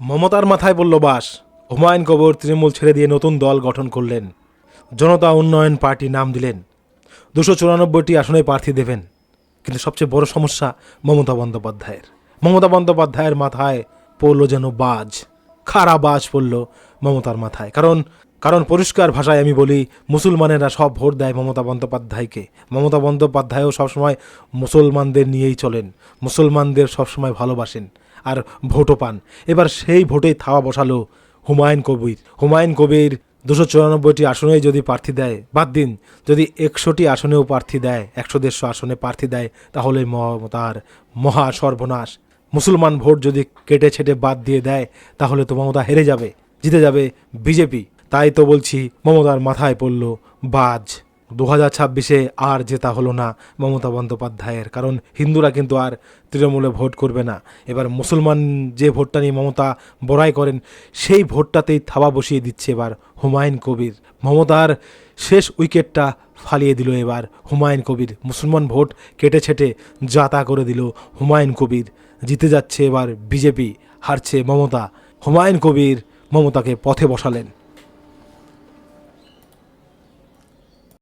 মমতার মাথায় বলল বাস। হুমায়ুন কবর তৃণমূল ছেড়ে দিয়ে নতুন দল গঠন করলেন। জনতা উন্নয়ন পার্টি নাম দিলেন। দুশো চুরানব্বইটি আসনে প্রার্থী দেবেন। কিন্তু সবচেয়ে বড় সমস্যা মমতা বন্দ্যোপাধ্যায়ের। মমতা বন্দ্যোপাধ্যায়ের মাথায় পড়ল যেন বাজ। খাড়া বাজ পড়ল মমতার মাথায়। কারণ কারণ পরিষ্কার ভাষায় আমি বলি, মুসলমানেরা সব ভোট দেয় মমতা বন্দ্যোপাধ্যায়কে। মমতা বন্দ্যোপাধ্যায়ও সবসময় মুসলমানদের নিয়েই চলেন। মুসলমানদের সবসময় ভালোবাসেন। আর ভোটও পান। এবার সেই ভোটেই থাওয়া বসালো হুমায়ুন কবির। হুমায়ুন কবির দুশো চুরানব্বইটি আসনেই যদি প্রার্থী দেয়, বাদ দিন। যদি একশোটি আসনেও প্রার্থী দেয়, একশো দেড়শো আসনে প্রার্থী দেয় তাহলে মমতার মহা সর্বনাশ। মুসলমান ভোট যদি কেটে ছেটে বাদ দিয়ে দেয়, তাহলে তো মমতা হেরে যাবে, জিতে যাবে বিজেপি। তাই তো বলছি, মমতার মাথায় পড়ল বাজ। দু হাজার ছাব্বিশে আর জেতা হলো না মমতা বন্দ্যোপাধ্যায়ের, কারণ হিন্দুরা কিন্তু আর তৃণমূলে ভোট করবে না। এবার মুসলমান যে ভোটটা নিয়ে মমতা বড়াই করেন, সেই ভোটটাতেই থাবা বসিয়ে দিচ্ছে এবার হুমায়ুন কবির। মমতার শেষ উইকেটটা ফালিয়ে দিল এবার হুমায়ুন কবির। মুসলমান ভোট কেটে ছেটে জাতা করে দিল হুমায়ুন কবির। জিতে যাচ্ছে এবার বিজেপি, হারছে মমতা। হুমায়ুন কবির মমতাকে পথে বসালেন।